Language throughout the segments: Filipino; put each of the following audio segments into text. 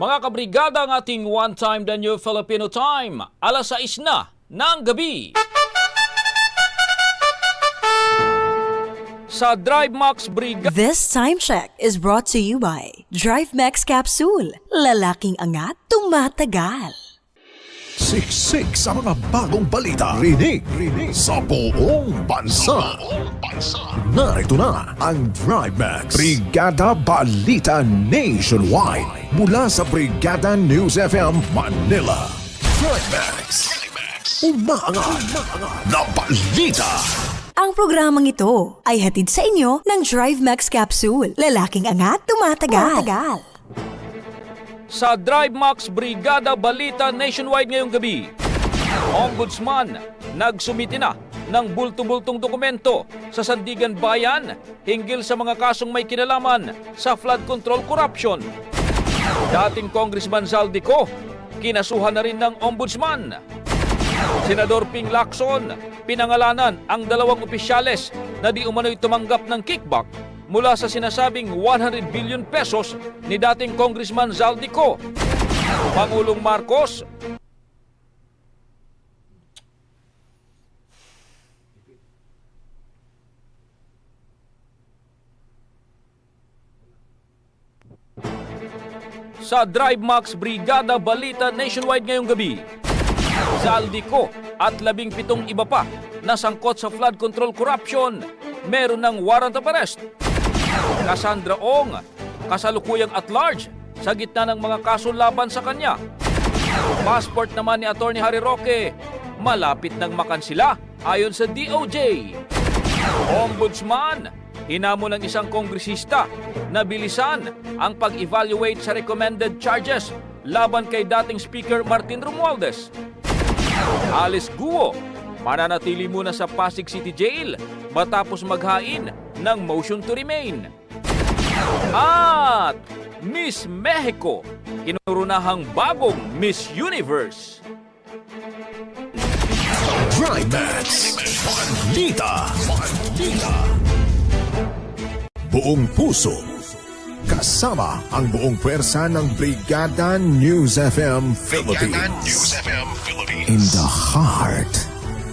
Mga kabrigada ang ating One Time The New Filipino Time, alas 6 na ng gabi. Sa Drive Max Brigada, This time check is brought to you by Drive Max Capsule. Lalaking angat, tumatagal. Siksik sa mga bagong balita. Rinig, rinig sa buong bansa. Narito na ang Drive Max. Brigada Balita Nationwide. Mula sa Brigada News FM Manila. Drive Max. Umaangat na balita. Ang programang ito ay hatid sa inyo ng Drive Max Capsule. Lalaking angat, tumatagal. Sa Drive Max Brigada Balita Nationwide ngayong gabi. Ombudsman, nagsumiti na ng bulto-bultong dokumento sa Sandigan Bayan hinggil sa mga kasong may kinalaman sa flood control corruption. Dating Congressman Zaldico, kinasuhan na rin ng Ombudsman. Senador Ping Lacson, pinangalanan ang dalawang opisyales na di umano'y tumanggap ng kickback mula sa sinasabing 100 billion pesos ni dating Congressman Zaldico. Pangulong Marcos, sa Drive Max Brigada Balita Nationwide ngayong gabi. Zaldico at labing pitong iba pa na sangkot sa flood control corruption meron ng warrant of arrest. Cassandra Ong, kasalukuyang at large sa gitna ng mga kaso laban sa kanya. Passport naman ni Attorney Harry Roque, malapit nang makansila ayon sa DOJ. Ombudsman, hinamon ng isang kongresista na bilisan ang pag-evaluate sa recommended charges laban kay dating Speaker Martin Romualdez. Alice Guo, mananatili muna sa Pasig City Jail matapos maghain ng motion to remain. At Miss Mexico, kinurunahang bagong Miss Universe. Drive Max. Balita. Balita. Buong puso. Kasama ang buong pwersa ng Brigada News FM Philippines. In the heart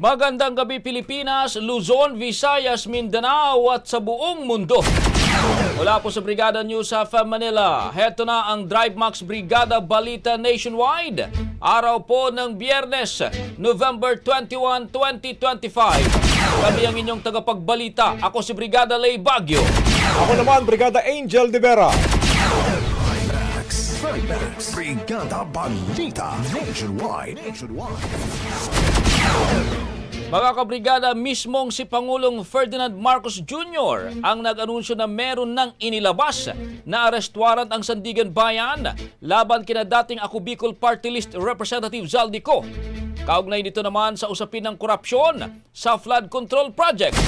Magandang gabi Pilipinas, Luzon, Visayas, Mindanao at sa buong mundo. Mula po sa Brigada News of Manila, heto na ang Drive Max Brigada Balita Nationwide. Araw po ng Biyernes, November 21, 2025. Kami ang inyong tagapagbalita. Ako si Brigada Lay Bagyo. Ako naman, Brigada Angel de Vera. Max, Max, Brigada Balita Nationwide. Nationwide. Mga kabrigada, mismong si Pangulong Ferdinand Marcos Jr. ang nag-anunsyo na meron ng inilabas na arrest warrant ang Sandigan Bayan laban kina dating Ako Bicol Party List Representative Zaldico. Kaugnay nito naman sa usapin ng korupsyon sa flood control project.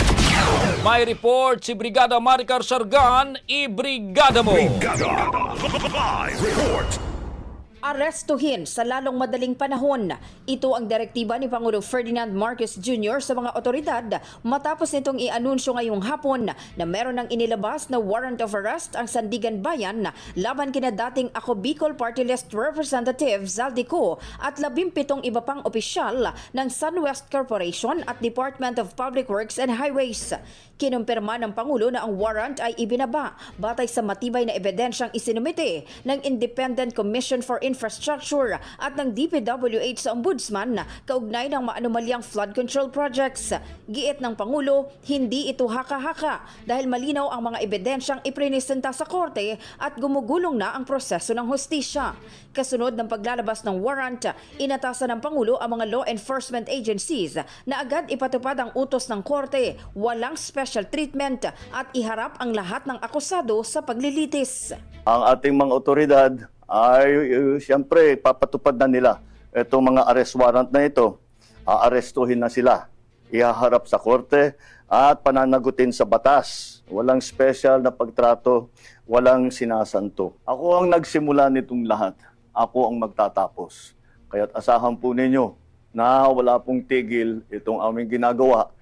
May report si Brigada Maricar Sargan, i-brigada mo! Brigada Live Report. Arestuhin sa lalong madaling panahon. Ito ang direktiba ni Pangulo Ferdinand Marcos Jr. sa mga otoridad matapos nitong i-anunsyo ngayong hapon na meron ng inilabas na warrant of arrest ang Sandigan Bayan laban kina dating Ako Bicol Party List Representative Zaldico at labimpitong iba pang opisyal ng SunWest Corporation at Department of Public Works and Highways. Kinumpirma ng Pangulo na ang warrant ay ibinaba batay sa matibay na ebidensyang isinumite ng Independent Commission for Infrastructure at ng DPWH sa Ombudsman kaugnay ng maanumalyang flood control projects. Giit ng Pangulo, hindi ito haka-haka dahil malinaw ang mga ebidensyang iprinisenta sa korte at gumugulong na ang proseso ng hustisya. Kasunod ng paglalabas ng warrant, inatasan ng Pangulo ang mga law enforcement agencies na agad ipatupad ang utos ng korte, walang special treatment at iharap ang lahat ng akusado sa paglilitis. ang ating mga otoridad ay uh, siyempre papatupad na nila itong mga arrest warrant na ito. Aarestuhin na sila, ihaharap sa korte at pananagutin sa batas. Walang special na pagtrato, walang sinasanto. Ako ang nagsimula nitong lahat. Ako ang magtatapos. Kaya't asahan po ninyo na wala pong tigil itong aming ginagawa.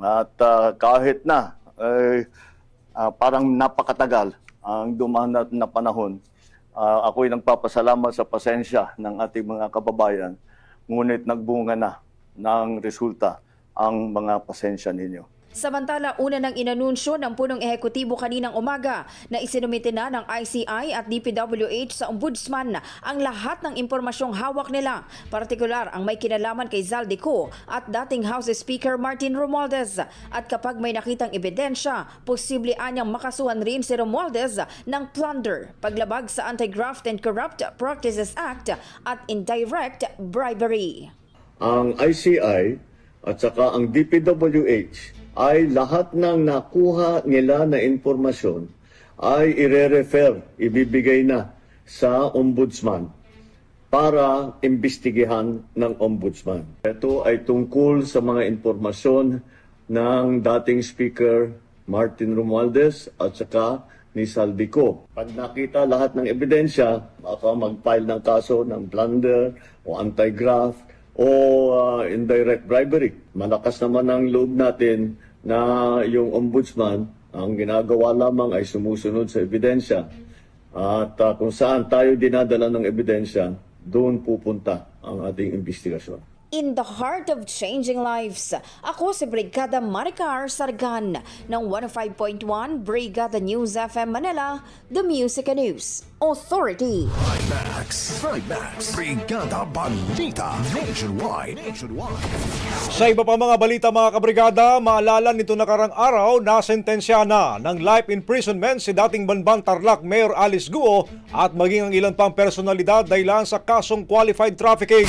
At ah, kahit na eh, ah, parang napakatagal ang dumaan na panahon. Ah, ako'y nagpapasalamat sa pasensya ng ating mga kababayan. Ngunit nagbunga na ng resulta ang mga pasensya ninyo. Samantala, una nang inanunsyo ng punong ehekutibo kaninang umaga na isinumite na ng ICI at DPWH sa Ombudsman ang lahat ng impormasyong hawak nila, partikular ang may kinalaman kay Zaldico at dating House Speaker Martin Romualdez. At kapag may nakitang ebidensya, posible anyang makasuhan rin si Romualdez ng plunder, paglabag sa Anti-Graft and Corrupt Practices Act at indirect bribery. ang ICI at saka ang DPWH ay lahat ng nakuha nila na impormasyon ay ire-refer, ibibigay na sa ombudsman para imbestigahan ng ombudsman. Ito ay tungkol sa mga impormasyon ng dating Speaker Martin Romualdez at saka ni Saldico. Pag nakita lahat ng ebidensya, baka mag-file ng kaso ng plunder o anti-graft o uh, indirect bribery. Malakas naman ang loob natin na yung ombudsman, ang ginagawa lamang ay sumusunod sa ebidensya. At uh, kung saan tayo dinadala ng ebidensya, doon pupunta ang ating investigasyon. In the heart of changing lives, ako si Brigada Maricar Sargan ng 105.1 Brigada News FM Manila, The Music and News Authority. Max, Max, Brigada Balita Nationwide. Nationwide. Sa iba pa mga balita mga kabrigada, maalala nito nakarang araw na sentensya na ng life imprisonment si dating Banbang Tarlac Mayor Alice Guo at maging ang ilan pang personalidad dahilan sa kasong qualified trafficking.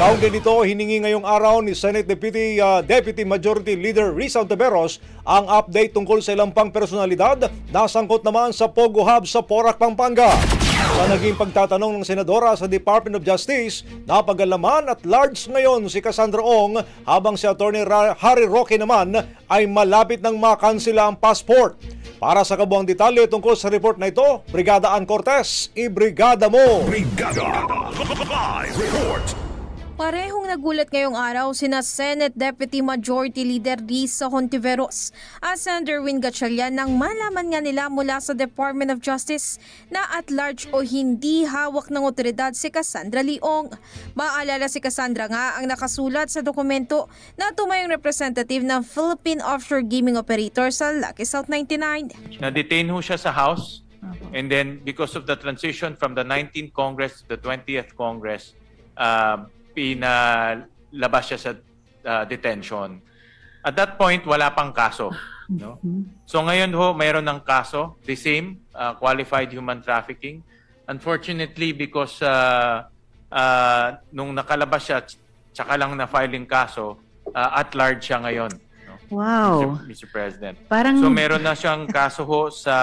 Kaugnay nito, hiningi ngayong araw ni Senate Deputy, uh, Deputy Majority Leader Risa Ontiveros ang update tungkol sa ilang pang personalidad na sangkot naman sa Pogo Hub sa Porac, Pampanga. Sa naging pagtatanong ng Senadora sa Department of Justice, napagalaman at large ngayon si Cassandra Ong habang si Attorney Harry Roque naman ay malapit ng makansila ang passport. Para sa kabuang detalye tungkol sa report na ito, Brigada Ann Cortez, i-brigada mo! Brigada Live Report. Parehong nagulat ngayong araw sina Senate Deputy Majority Leader Risa Hontiveros at Senator Win Gatchalian nang malaman nga nila mula sa Department of Justice na at large o hindi hawak ng otoridad si Cassandra Leong. Maalala si Cassandra nga ang nakasulat sa dokumento na tumayong representative ng Philippine Offshore Gaming Operator sa Lucky South 99. na-detain ho siya sa House. And then, because of the transition from the 19th Congress to the 20th Congress, uh, pinalabas siya sa uh, detention. At that point, wala pang kaso. No? So ngayon ho, mayroon ng kaso, the same, uh, qualified human trafficking. Unfortunately, because uh, uh, nung nakalabas siya, tsaka lang na filing kaso, uh, at large siya ngayon. No? Wow. Mr. Mr. President. Parang So meron na siyang kaso ho sa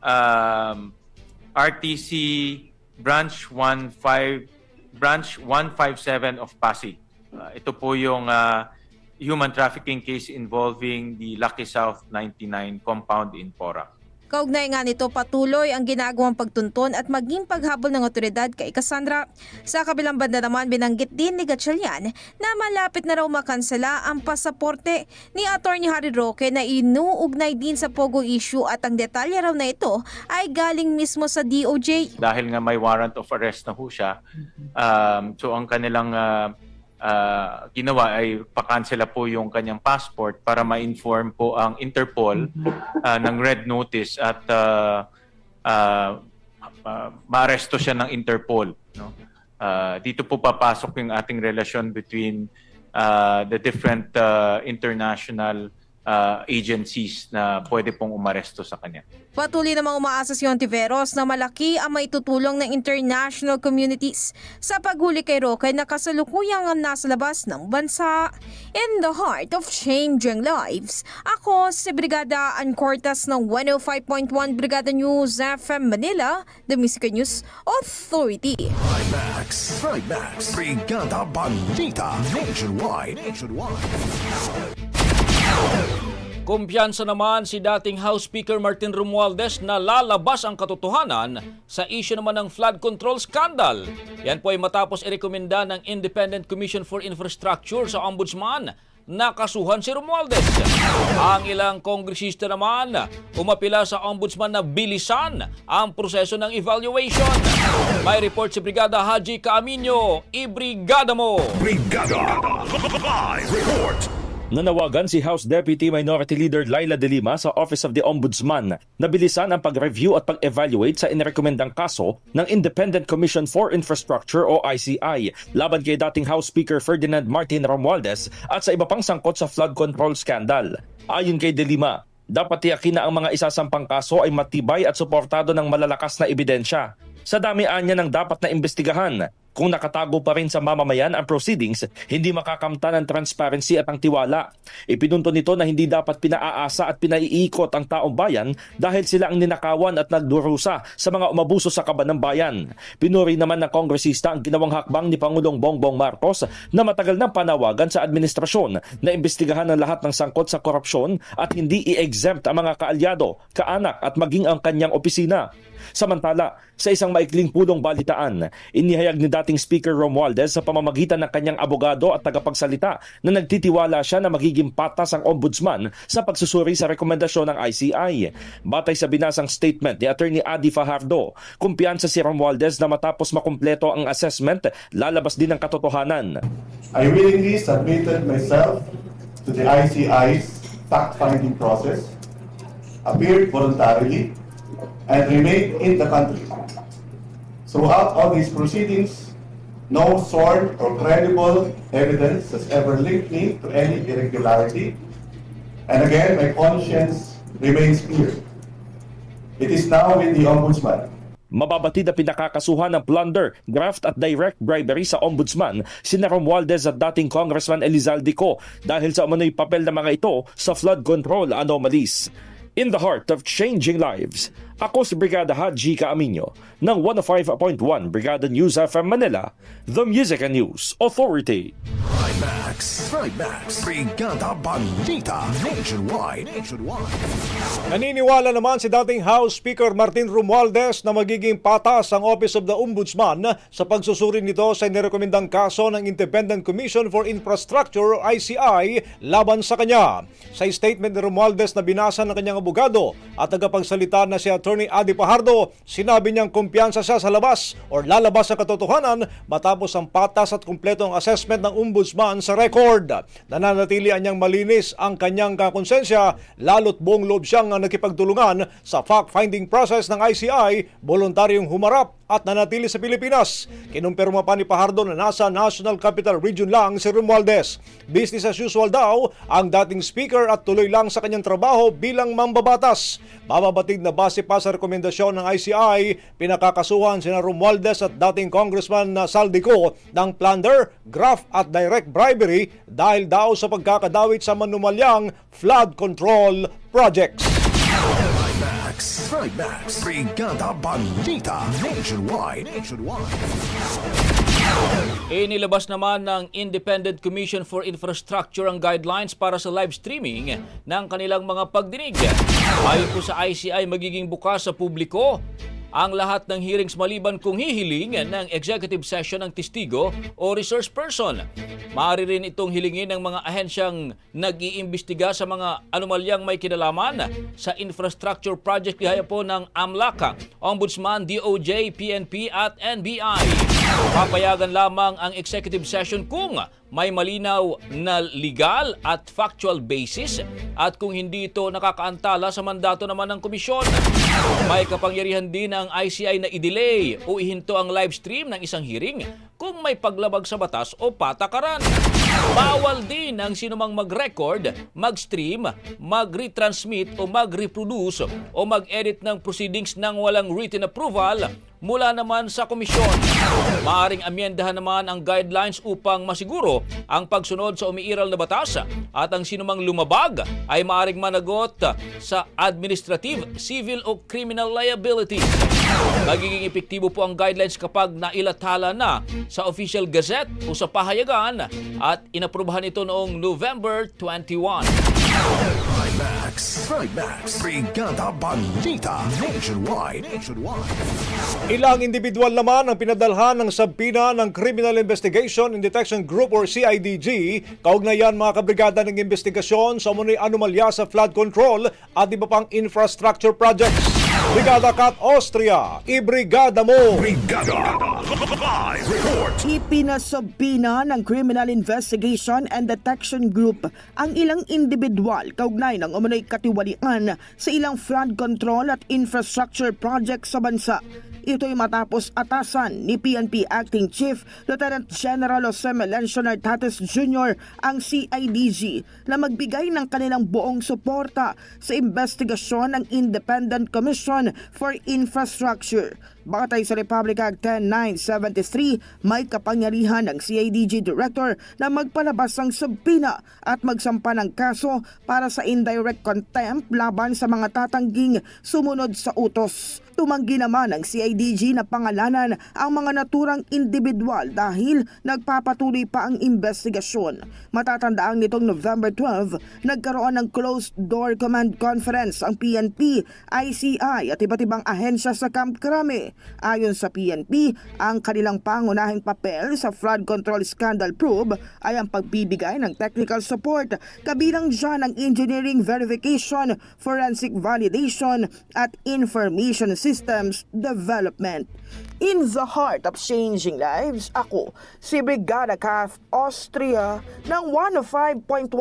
um, RTC branch 15 branch 157 of Pasig. Uh, ito po yung uh, human trafficking case involving the Lucky South 99 compound in Porac. Kaugnay nga nito patuloy ang ginagawang pagtuntun at maging paghabol ng otoridad kay Cassandra. Sa kabilang banda naman binanggit din ni Gatchalian na malapit na raw makansela ang pasaporte ni Attorney Harry Roque na inuugnay din sa Pogo issue at ang detalye raw na ito ay galing mismo sa DOJ. Dahil nga may warrant of arrest na ho siya, um, so ang kanilang uh, uh, ginawa ay pakansela po yung kanyang passport para ma-inform po ang Interpol uh, ng red notice at uh, uh, uh, maaresto siya ng Interpol. No? Uh, dito po papasok yung ating relasyon between uh, the different uh, international uh, agencies na pwede pong umaresto sa kanya. Patuloy namang umaasa si Ontiveros na malaki ang maitutulong ng international communities sa paghuli kay Roque na kasalukuyang nasa labas ng bansa. In the heart of changing lives, ako si Brigada Ann Cortas ng 105.1 Brigada News FM Manila, the Music News Authority. Trimax. Trimax. Brigada Balita. Nationwide. Nationwide. Kumpiyansa naman si dating House Speaker Martin Romualdez na lalabas ang katotohanan sa issue naman ng flood control scandal. Yan po ay matapos irekomenda ng Independent Commission for Infrastructure sa Ombudsman na kasuhan si Romualdez. Ang ilang kongresista naman umapila sa Ombudsman na bilisan ang proseso ng evaluation. May report si Brigada Haji Caaminyo. Ibrigada mo! Brigada Live Report Nanawagan si House Deputy Minority Leader Laila De Lima sa Office of the Ombudsman na bilisan ang pag-review at pag-evaluate sa inirekomendang kaso ng Independent Commission for Infrastructure o ICI laban kay dating House Speaker Ferdinand Martin Romualdez at sa iba pang sangkot sa flood control scandal. Ayon kay De Lima, dapat tiyakin na ang mga isasampang kaso ay matibay at suportado ng malalakas na ebidensya. Sa damian niya ng dapat na imbestigahan, kung nakatago pa rin sa mamamayan ang proceedings, hindi makakamta ng transparency at ang tiwala. Ipinunto nito na hindi dapat pinaaasa at pinaiikot ang taong bayan dahil sila ang ninakawan at nagdurusa sa mga umabuso sa kaban ng bayan. Pinuri naman ng kongresista ang ginawang hakbang ni Pangulong Bongbong Marcos na matagal nang panawagan sa administrasyon na imbestigahan ang lahat ng sangkot sa korupsyon at hindi i-exempt ang mga kaalyado, kaanak at maging ang kanyang opisina. Samantala, sa isang maikling pulong balitaan, inihayag ni dating Speaker Romualdez sa pamamagitan ng kanyang abogado at tagapagsalita na nagtitiwala siya na magiging patas ang ombudsman sa pagsusuri sa rekomendasyon ng ICI. Batay sa binasang statement ni Attorney Adi Fajardo, kumpiyansa si Romualdez na matapos makumpleto ang assessment, lalabas din ang katotohanan. I willingly submitted myself to the ICI's fact-finding process, appeared voluntarily, and remained in the country. Throughout all these proceedings, no sworn or credible evidence has ever linked me to any irregularity, and again, my conscience remains clear. It is now with the Ombudsman Mababatid na pinakakasuhan ng plunder, graft at direct bribery sa ombudsman sina Romualdez at dating Congressman Elizalde Co dahil sa umano'y papel ng mga ito sa flood control anomalies. In the heart of changing lives, ako si Brigada Haji Caaminyo ng 105.1 Brigada News FM Manila, the Music and News Authority. Max, Trimax, Brigada Balita, Nationwide, Nationwide. Naniniwala naman si dating House Speaker Martin Romualdez na magiging patas ang Office of the Ombudsman sa pagsusuri nito sa inirekomendang kaso ng Independent Commission for Infrastructure o ICI laban sa kanya. Sa statement ni Romualdez na binasa ng kanyang abogado at tagapagsalita na si Attorney Adi Pajardo, sinabi niyang kumpiyansa siya sa labas o lalabas sa katotohanan matapos ang patas at kumpletong assessment ng Ombudsman sa record. Nananatili anyang malinis ang kanyang kakonsensya lalo't buong loob siyang nakipagtulungan sa fact-finding process ng ICI, voluntaryong humarap at nanatili sa Pilipinas. Kinumpirma pa ni Pajardo na nasa National Capital Region lang si Romualdez. Business as usual daw ang dating speaker at tuloy lang sa kanyang trabaho bilang mambabatas. Mababatid na base pa sa rekomendasyon ng ICI, pinakakasuhan sina Romualdez at dating Congressman na Saldico ng plunder, graft at direct bribery dahil daw sa pagkakadawit sa manumalyang flood control projects. Max, Trimax, Brigada Balita, Nationwide, Nationwide. Inilabas naman ng Independent Commission for Infrastructure ang guidelines para sa live streaming ng kanilang mga pagdinig. Ayon po sa ICI, magiging bukas sa publiko ang lahat ng hearings maliban kung hihiling ng executive session ng testigo o resource person. Maaari rin itong hilingin ng mga ahensyang nag-iimbestiga sa mga anomalyang may kinalaman sa infrastructure project gaya po ng AMLAC, Ombudsman, DOJ, PNP at NBI. Papayagan lamang ang executive session kung may malinaw na legal at factual basis at kung hindi ito nakakaantala sa mandato naman ng komisyon. May kapangyarihan din ang ICI na i-delay o ihinto ang live stream ng isang hearing kung may paglabag sa batas o patakaran. Bawal din ang sinumang mag-record, mag-stream, mag-retransmit o mag-reproduce o mag-edit ng proceedings ng walang written approval mula naman sa komisyon. Maaring amyendahan naman ang guidelines upang masiguro ang pagsunod sa umiiral na batas at ang sinumang lumabag ay maaring managot sa administrative, civil o criminal liabilities. Magiging epektibo po ang guidelines kapag nailathala na sa official gazette o sa pahayagan at inaprubahan ito noong November 21. Max, Trimax, Brigada Balita, Nationwide, Nationwide. Ilang individual naman ang pinadalhan ng sabpina ng Criminal Investigation and Detection Group or CIDG kaugnayan mga kabrigada ng investigasyon sa umunoy anomalya sa flood control at iba pang infrastructure projects. Brigada Kat Austria, ibrigada mo! Brigada Live Report Ipinasabina ng Criminal Investigation and Detection Group ang ilang individual kaugnay ng umunoy katiwalian sa ilang flood control at infrastructure project sa bansa. Ito'y matapos atasan ni PNP Acting Chief Lieutenant General Jose Melencio Nartates Jr. ang CIDG na magbigay ng kanilang buong suporta sa investigasyon ng Independent Commission for Infrastructure. Batay sa Republic Act 10973, may kapangyarihan ng CIDG Director na magpalabas ng subpina at magsampa ng kaso para sa indirect contempt laban sa mga tatangging sumunod sa utos. Tumanggi naman ang CIDG na pangalanan ang mga naturang individual dahil nagpapatuloy pa ang investigasyon. Matatandaang nitong November 12, nagkaroon ng closed door command conference ang PNP, ICI at iba't ibang ahensya sa Camp Crame. Ayon sa PNP, ang kanilang pangunahing papel sa flood control scandal probe ay ang pagbibigay ng technical support kabilang dyan ang engineering verification, forensic validation at information systems development. In the heart of changing lives, ako si Brigada Calf Austria ng 105.1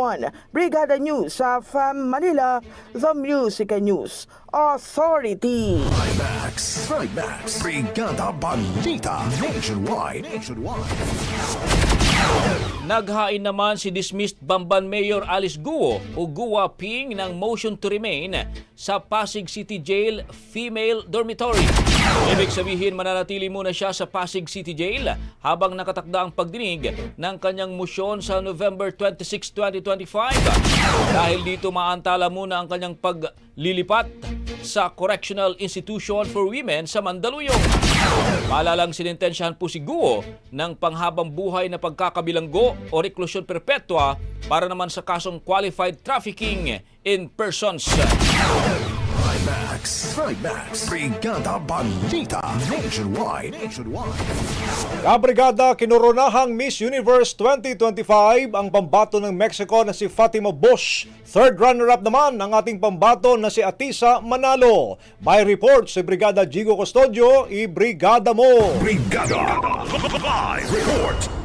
Brigada News sa FAM Manila, The Music and News Authority. Max, Trimax, Brigada Balita, Nationwide, Nationwide. Naghain naman si dismissed Bamban Mayor Alice Guo o Guwa Ping ng motion to remain sa Pasig City Jail Female Dormitory. Ibig sabihin mananatili muna siya sa Pasig City Jail habang nakatakda ang pagdinig ng kanyang musyon sa November 26, 2025. Dahil dito maantala muna ang kanyang paglilipat sa Correctional Institution for Women sa Mandaluyong. Maalalang sinintensyahan po si Guo ng panghabang buhay na pagkakabilanggo o reklusyon perpetua para naman sa kasong qualified trafficking in persons. Trimax, Trimax, Brigada Balita Nationwide. Nationwide. Kabrigada kinuronahang Miss Universe 2025 ang pambato ng Mexico na si Fatima Bosch. Third runner-up naman ang ating pambato na si Atisa Manalo. May report si Brigada Jigo Custodio, i-brigada mo! Brigada Live Report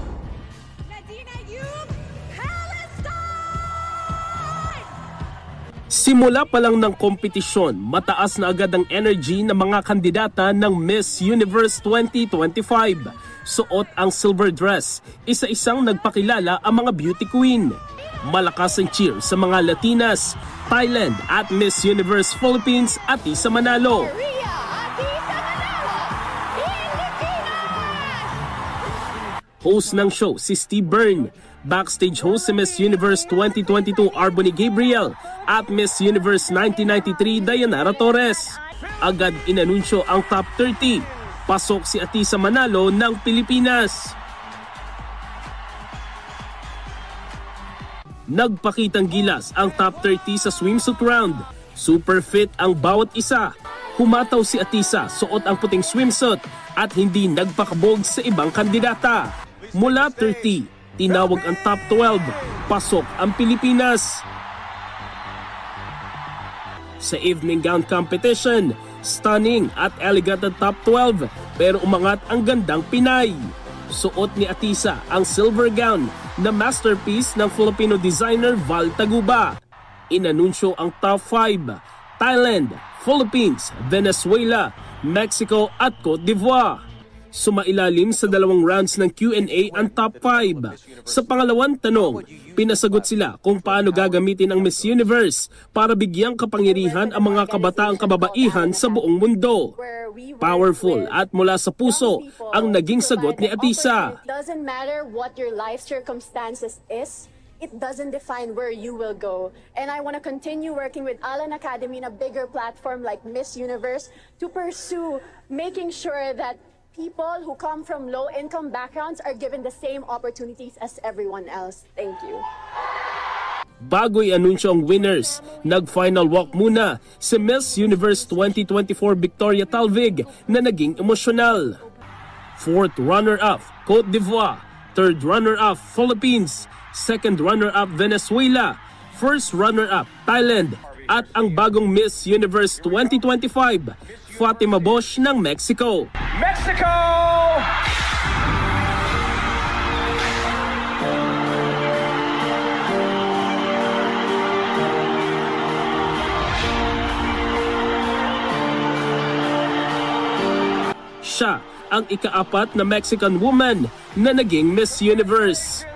Simula pa lang ng kompetisyon, mataas na agad ang energy ng mga kandidata ng Miss Universe 2025. Suot ang silver dress, isa-isang nagpakilala ang mga beauty queen. Malakas ang cheer sa mga Latinas, Thailand at Miss Universe Philippines at Isa Manalo. Host ng show si Steve Byrne. Backstage host si Miss Universe 2022 Arbony Gabriel at Miss Universe 1993 Dayanara Torres. Agad inanunsyo ang top 30. Pasok si Atisa Manalo ng Pilipinas. Nagpakitang gilas ang top 30 sa swimsuit round. Super fit ang bawat isa. Humataw si Atisa suot ang puting swimsuit at hindi nagpakabog sa ibang kandidata. Mula 30, tinawag ang top 12. Pasok ang Pilipinas. Sa evening gown competition, stunning at elegant ang top 12 pero umangat ang gandang Pinay. Suot ni Atisa ang silver gown na masterpiece ng Filipino designer Val Taguba. Inanunsyo ang top 5, Thailand, Philippines, Venezuela, Mexico at Cote d'Ivoire. Sumailalim sa dalawang rounds ng Q&A ang top 5. Sa pangalawang tanong, pinasagot sila kung paano gagamitin ang Miss Universe para bigyang kapangyarihan ang mga kabataang kababaihan sa buong mundo. Powerful at mula sa puso ang naging sagot ni Atisa. It doesn't matter what your life circumstances is. It doesn't define where you will go. And I want to continue working with Alan Academy in a bigger platform like Miss Universe to pursue making sure that people who come from low income backgrounds are given the same opportunities as everyone else. Thank you. Bago i-anunsyo ang winners, nag-final walk muna si Miss Universe 2024 Victoria Talvig na naging emosyonal. Fourth runner-up, Cote d'Ivoire. Third runner-up, Philippines. Second runner-up, Venezuela. First runner-up, Thailand. At ang bagong Miss Universe 2025, Fatima Bosch ng Mexico. Mexico! Siya ang ikaapat na Mexican woman na naging Miss Universe.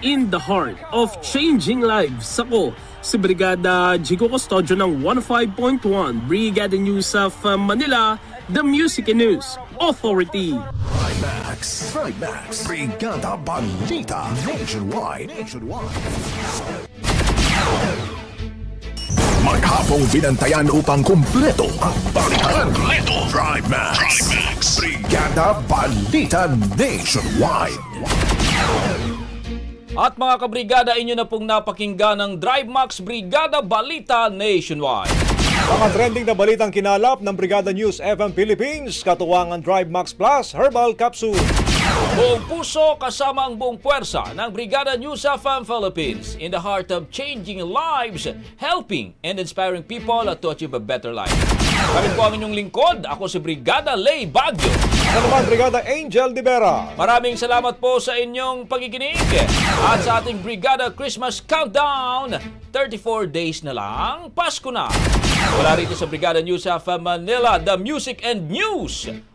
In the heart of changing lives, ako si Brigada Jigo Custodio ng 15.1 Brigada News of uh, Manila, the Music and News Authority. Trimax, Trimax, Brigada Balita Nationwide. Nationwide. Maghapong binantayan upang kumpleto ang balitan. Kumpleto. Trimax, Trimax, Brigada Balita Nationwide. At mga kabrigada, inyo na pong napakinggan ng Drive Max Brigada Balita Nationwide. Mga trending na balitang kinalap ng Brigada News FM Philippines, katuwangan Drive Max Plus Herbal Capsule. Buong puso kasama ang buong puwersa ng Brigada News FM Philippines in the heart of changing lives, helping and inspiring people to achieve a better life. Kami po ang inyong lingkod. Ako si Brigada Lay Bagyo. Ako naman Brigada Angel de Vera. Maraming salamat po sa inyong pakikinig at sa ating Brigada Christmas Countdown. 34 days na lang, Pasko na. Wala rito sa Brigada News FM Manila, the Music and News